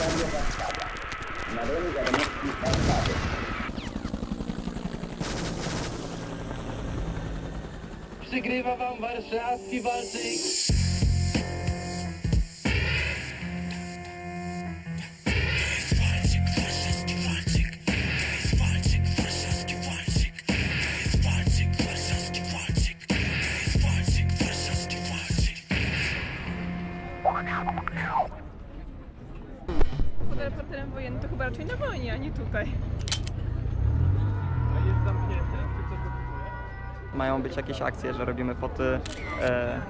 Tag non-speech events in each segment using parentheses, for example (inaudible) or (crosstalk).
Radio Warszawa. Nadanie wiadomości z Warszawy. Przygrywa wam warszawski walczyk. Mają być jakieś akcje, że robimy foty e,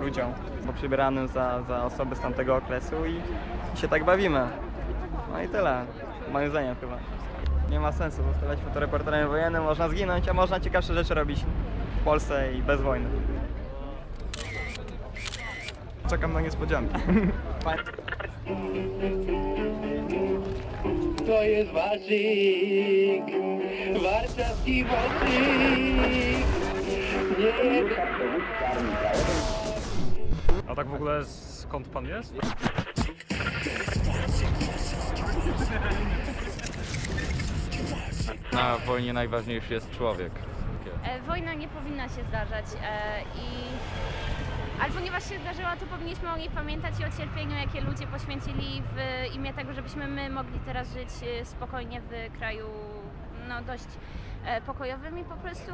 ludziom, przybieranym za, za osoby z tamtego okresu i się tak bawimy. No i tyle, moim zdaniem chyba. Nie ma sensu zostawać fotoreporterem wojennym, można zginąć, a można ciekawsze rzeczy robić w Polsce i bez wojny. Czekam na niespodzianki. (laughs) To jest walczyk. Warszawski walczyk. Nie A tak w ogóle skąd pan jest? Na wojnie najważniejszy jest człowiek. E, Wojna nie powinna się zdarzać e, i ale ponieważ się zdarzyła, to powinniśmy o niej pamiętać i o cierpieniu, jakie ludzie poświęcili w imię tego, żebyśmy my mogli teraz żyć e, spokojnie w kraju no, dość e, pokojowym i po prostu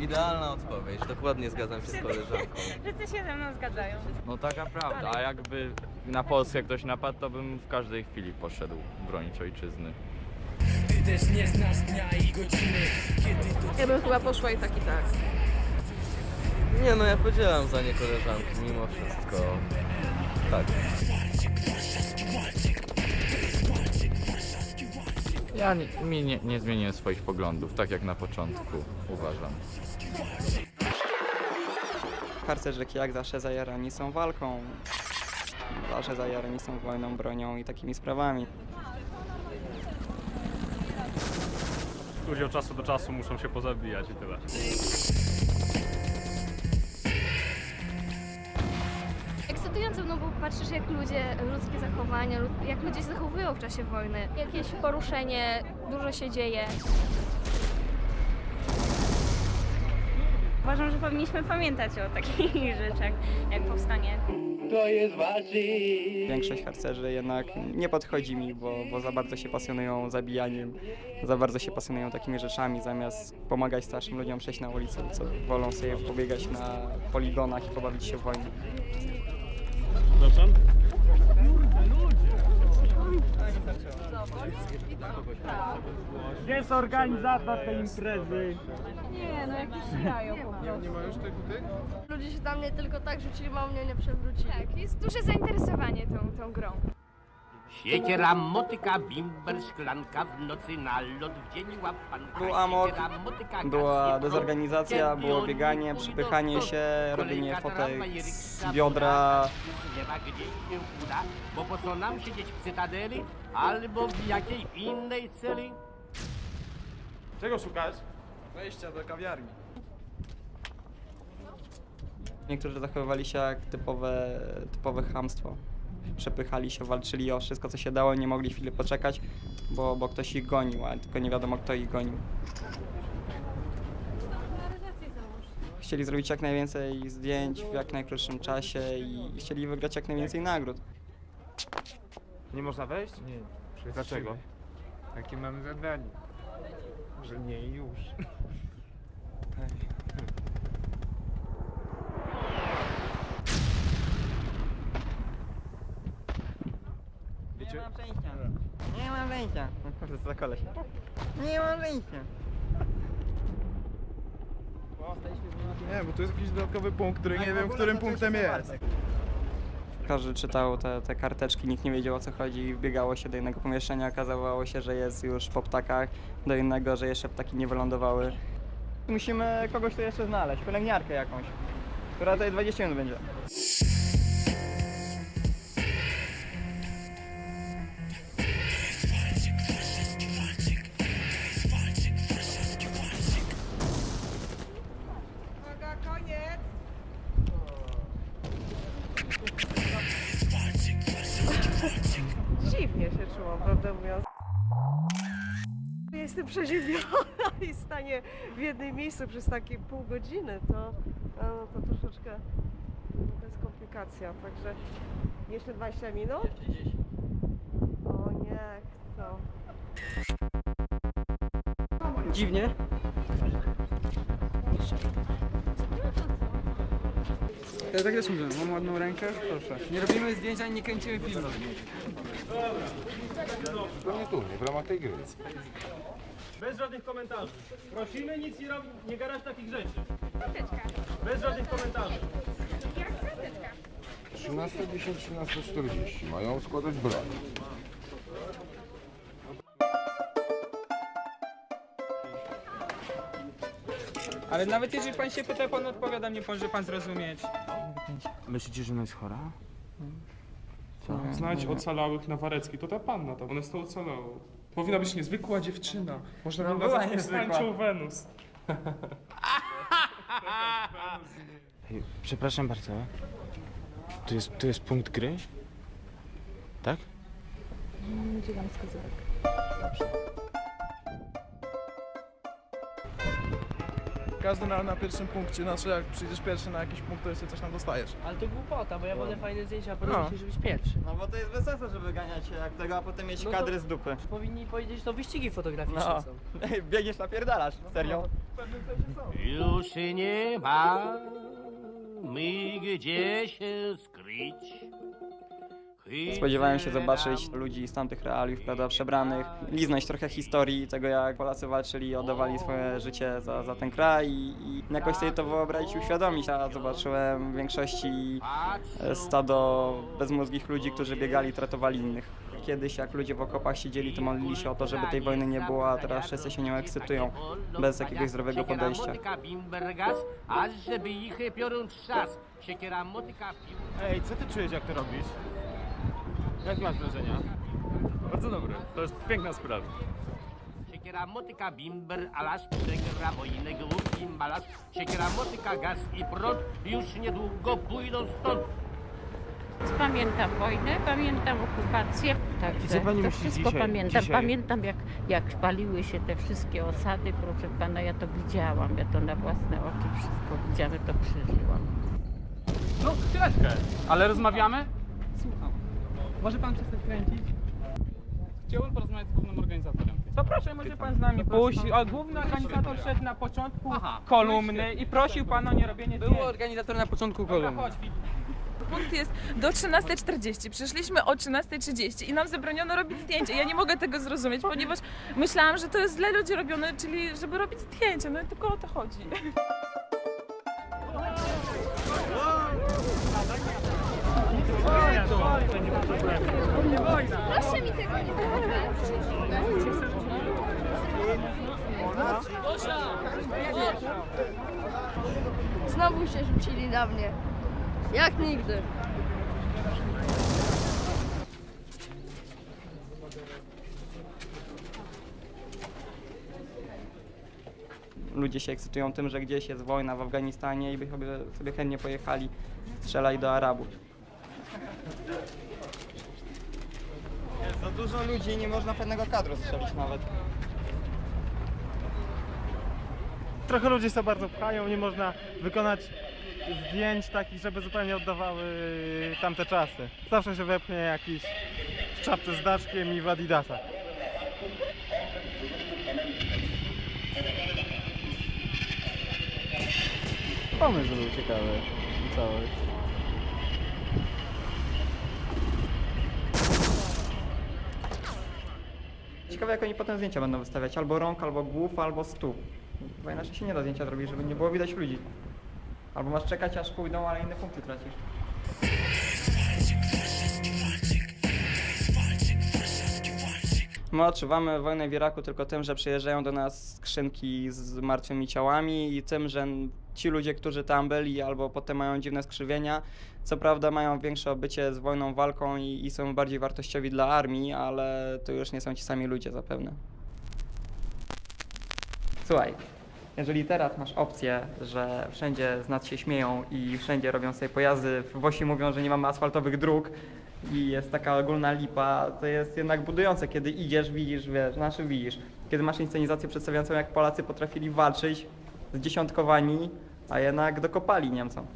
Idealna odpowiedź, dokładnie zgadzam się z koleżanką. (laughs) wszyscy się ze mną zgadzają. No taka prawda, a jakby na Polskę ktoś napadł, to bym w każdej chwili poszedł bronić ojczyzny. Ja bym chyba poszła i tak i tak. Nie no, ja podzielam zdanie koleżanki mimo wszystko. Tak. Ja nie, mi nie, nie zmieniłem swoich poglądów, tak jak na początku uważam. Harcerze jak zawsze zajarani są walką, zawsze zajarani są wojną, bronią i takimi sprawami. Ludzie od czasu do czasu muszą się pozabijać i tyle. Patrzysz jak ludzie, ludzkie zachowania, jak ludzie się zachowują w czasie wojny. Jakieś poruszenie, dużo się dzieje. Uważam, że powinniśmy pamiętać o takich (laughs) rzeczach, jak powstanie. To jest walczyk. Większość harcerzy jednak nie podchodzi mi, bo, bo za bardzo się pasjonują zabijaniem, za bardzo się pasjonują takimi rzeczami, zamiast pomagać starszym ludziom przejść na ulicę, co wolą sobie pobiegać na poligonach i pobawić się w wojnę. Przepraszam? Gdzie jest organizator tej imprezy? Nie, no jakieś grają po prostu. Ludzie się tam nie tylko tak rzucili, bo mnie nie przewrócili. Tak, jest duże zainteresowanie tą, tą grą. Świecie ramotyka, bimber, szklanka w nocy na lot w dzień łapanka. Był amok, była dezorganizacja, było bieganie, pójdą przepychanie się, robienie Kolejka, fotek z biodra. Nie ma gdzieś się uda, bo po co nam siedzieć w cytadeli albo w jakiej innej celi? Czego szukasz? Wejścia do kawiarni. Niektórzy zachowywali się jak typowe, typowe chamstwo. Przepychali się, walczyli o wszystko, co się dało, nie mogli chwilę poczekać, bo, bo ktoś ich gonił, ale tylko nie wiadomo, kto ich gonił. Chcieli zrobić jak najwięcej zdjęć w jak najkrótszym czasie i chcieli wygrać jak najwięcej nagród. Nie można wejść? Nie. Dlaczego? Takie mam zadanie, że nie już. Mam. No kurde, co za koleś. Nie mam przejścia. Nie, bo tu jest jakiś dodatkowy punkt, który nie wiem, którym punktem jest. Każdy czytał te, te karteczki, nikt nie wiedział o co chodzi, wbiegało się do jednego pomieszczenia, okazało się, że jest już po ptakach, do innego, że jeszcze ptaki nie wylądowały. Musimy kogoś tu jeszcze znaleźć, pielęgniarkę jakąś, która tutaj 20 minut będzie. Przeziębiona (laughs) i stanie w jednym miejscu przez takie pół godziny, to, no, to troszeczkę to jest komplikacja, także jeszcze 20 minut? O nie, chcę. Dziwnie. Ja tak też mówię, mam ładną rękę, proszę. Nie robimy zdjęć ani nie kręcimy filmu. Nie tu, nie w ramach tej gry. Bez żadnych komentarzy. Prosimy nic nie robić, nie gadać takich rzeczy. Bez żadnych komentarzy. 13.10, 13.40. Mają składać broń. Ale nawet jeżeli pan się pyta, pan odpowiada, nie może pan zrozumieć. Myślicie, że ona jest chora? Znajdź ocalałych na Warecki, to ta panna tam, ona jest to ocalała. Powinna być niezwykła dziewczyna. Można No by była nazwać niezwykła. Wenus. Przepraszam bardzo. To jest, to jest punkt gry? Tak? Każdy na, na pierwszym punkcie, znaczy jak przyjdziesz pierwszy na jakiś punkt, to jeszcze coś tam dostajesz. Ale to głupota, bo ja wolę fajne zdjęcia, No. porobić, żebyś pierwszy. No bo to jest bez sensu, żeby ganiać się jak tego, a potem mieć No to- kadry z dupy. Powinni powiedzieć, że to wyścigi fotograficzne No. są. (laughs) Biegniesz napierdalasz, serio. Już nie ma mi gdzie się skryć. Spodziewałem się zobaczyć ludzi z tamtych realiów, prawda, przebranych, liznąć trochę historii tego, jak Polacy walczyli oddawali swoje życie za, za ten kraj i, i jakoś sobie to wyobrazić uświadomić. Ja zobaczyłem w większości stado bezmózgich ludzi, którzy biegali tratowali innych. Kiedyś jak ludzie w okopach siedzieli, to modlili się o to, żeby tej wojny nie było, a teraz wszyscy się nią ekscytują, bez jakiegoś zdrowego podejścia. Ej, co ty czujesz jak to robisz? Jakie masz wrażenia? Bardzo dobre. To jest piękna sprawa. Siekiera motyka bimber, alas przegra wojnę głupim malas. Siekiera motyka gaz i prąd, już niedługo pójdą stąd. Pamiętam wojnę, pamiętam okupację. Także co pani to myśli wszystko dzisiaj- pamiętam. dzisiaj? Pamiętam jak, jak paliły się te wszystkie osady, proszę pana, ja to widziałam, ja to na własne oczy wszystko widziałam, ja to przeżyłam. No, chwileczkę. Ale rozmawiamy? Słucham. Może pan przestać kręcić? Chciałbym porozmawiać z głównym organizatorem. To proszę, może pan z nami pójść. A główny organizator szedł na początku kolumny i prosił pana o nie robienie zdjęć. Był organizator na początku kolumny. Chodź, Punkt jest do 13.40. Przyszliśmy o 13.30 i nam zabroniono robić zdjęcia. Ja nie mogę tego zrozumieć, ponieważ myślałam, że to jest dla ludzi robione, czyli żeby robić zdjęcia. No i tylko o to chodzi. Proszę mi tego nie Znowu się rzucili na mnie. Jak nigdy. Ludzie się ekscytują tym, że gdzieś jest wojna w Afganistanie i by sobie, chętnie pojechali strzelać do Arabów. Dużo ludzi i nie można pewnego kadru strzelić nawet. Trochę ludzi się bardzo pchają, nie można wykonać zdjęć takich, żeby zupełnie oddawały tamte czasy. Zawsze się wepchnie jakiś w czapce z daszkiem i w adidasach. Pomysł był ciekawy cały. Ciekawe jak oni potem zdjęcia będą wystawiać, albo rąk, albo głów, albo stóp. Bo inaczej się nie da zdjęcia zrobić, żeby nie było widać ludzi. Albo masz czekać aż pójdą, ale inne punkty tracisz. My odczuwamy wojnę w Iraku tylko tym, że przyjeżdżają do nas skrzynki z martwymi ciałami i tym, że ci ludzie, którzy tam byli albo potem mają dziwne skrzywienia, co prawda mają większe obycie z wojną, walką i, i są bardziej wartościowi dla armii, ale to już nie są ci sami ludzie zapewne. Słuchaj, Jeżeli teraz masz opcję, że wszędzie z nas się śmieją i wszędzie robią sobie pojazdy, Włosi mówią, że nie mamy asfaltowych dróg i jest taka ogólna lipa, to jest jednak budujące, kiedy idziesz, widzisz, wiesz, znaczy widzisz, kiedy masz inscenizację przedstawiającą, jak Polacy potrafili walczyć z dziesiątkowani, a jednak dokopali Niemcom.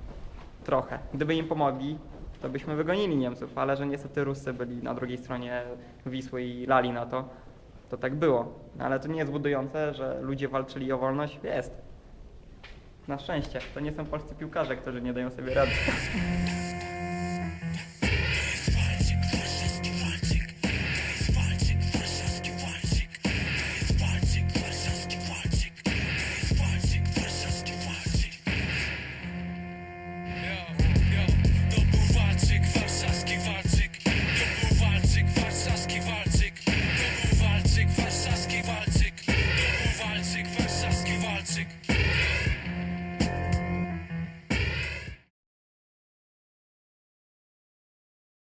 Trochę. Gdyby im pomogli, to byśmy wygonili Niemców, ale że niestety Ruscy byli na drugiej stronie Wisły i lali na to, to tak było. No, ale to nie jest budujące, że ludzie walczyli o wolność. Jest. Na szczęście. To nie są polscy piłkarze, którzy nie dają sobie rady. (laughs)